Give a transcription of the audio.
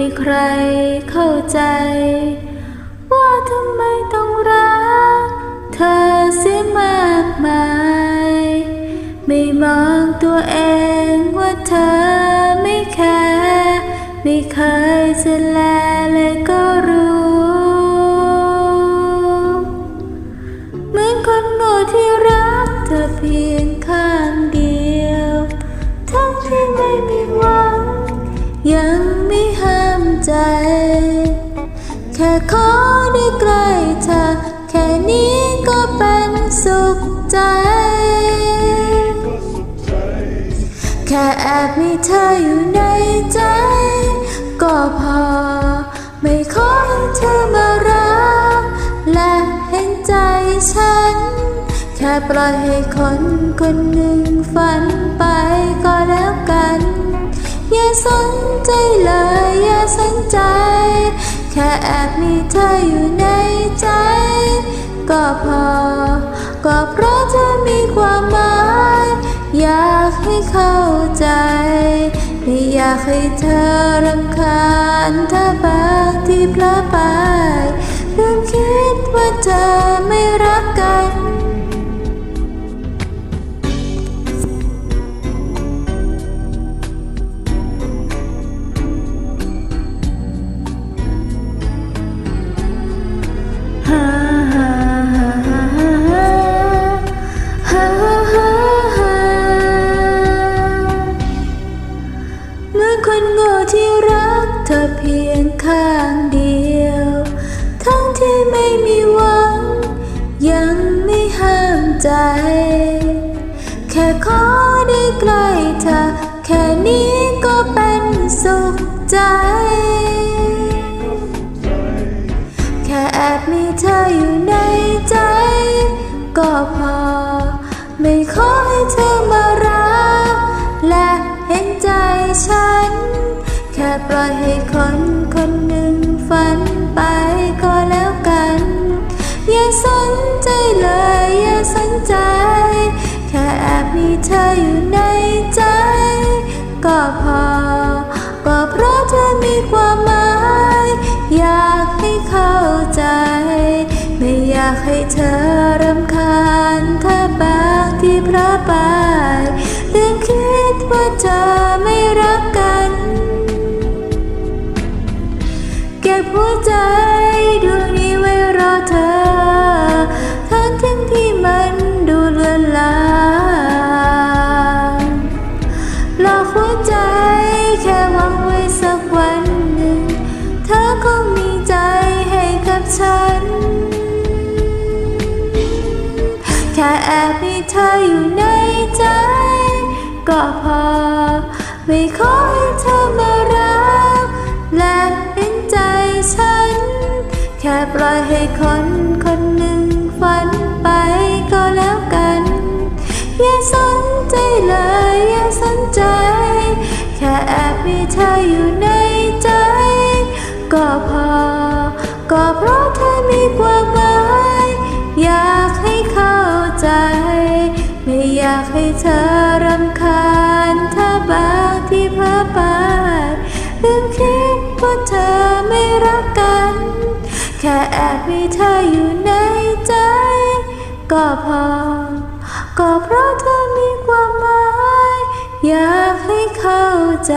ให้ใครเข้าใจ ว่าทำไมต้องรัก เธอเสียมากมาย ไม่มองตัวเองว่าเธอไม่แคร์ไม่เคยจะแลเลยก็รู้เหมือนคนโง่ที่รักเธอเพียงข้างเดียว ทั้งที่ไม่มีหวังยัง แค่ขอได้ใกล้เธอ แค่นี้ก็เป็นสุขใจ แค่แอบมีเธออยู่ในใจ ก็พอ ไม่ขอให้เธอมารักและเห็นใจฉัน แค่ปล่อยให้คนคนหนึ่งฝันไปก็แล้วกัน อย่าสนใจเลย อย่าสนใจ ค่แอบมีเธออยู่ในใจ ก็พอ ก็เพราะเธอมีความหมาย อยากให้เข้าใจ ไม่อยากให้เธอรำคาญถ้าบางที่พลาดไปลืมคิดว่าเธอ พียงข้างเดียว ทั้งที่ไม่มีหวัง ยังไม่ห้ามใจ แค่ขอได้ใกล้เธอ แค่นี้ก็เป็นสุขใจ แค่แอบมีเธออยู่ในใจ ก็พอ ปล่อยให้คนคนหนึ่งฝันไปก็แล้วกัน อย่าสนใจเลย อย่าสนใจ แค่แอบมีเธออยู่ในใจ ก็พอ ก็เพราะเธอมีความ บหัวใจดวงนี้ไว้รอเธอ ทั้งทั้งที่มันดูเลือนลางหลอกหัวใจแค่หวังไว้สักวันหนึ่ง เธอคงมีใจให้กับฉัน แค่แอบมีเธออยู่ในใจ ก็พอ ไม่ขอให้เธอมารัก แค่ปล่อยให้คนคนหนึ่งฝันไปก็แล้วกัน อย่าสนใจเลย อย่าสนใจ แค่แอบมีเธออยู่ในใจ ก็พอ ก็เพราะเธอมีความหมาย อยากให้เข้าใจ ไม่อยากให้เธอรำคาญถ้าบางที่พลาดไปลืมคิดว่าเธอไม่รัก แค่แอบมีเธออยู่ในใจ ก็พอ ก็เพราะเธอมีความหมาย อยากให้เข้าใจ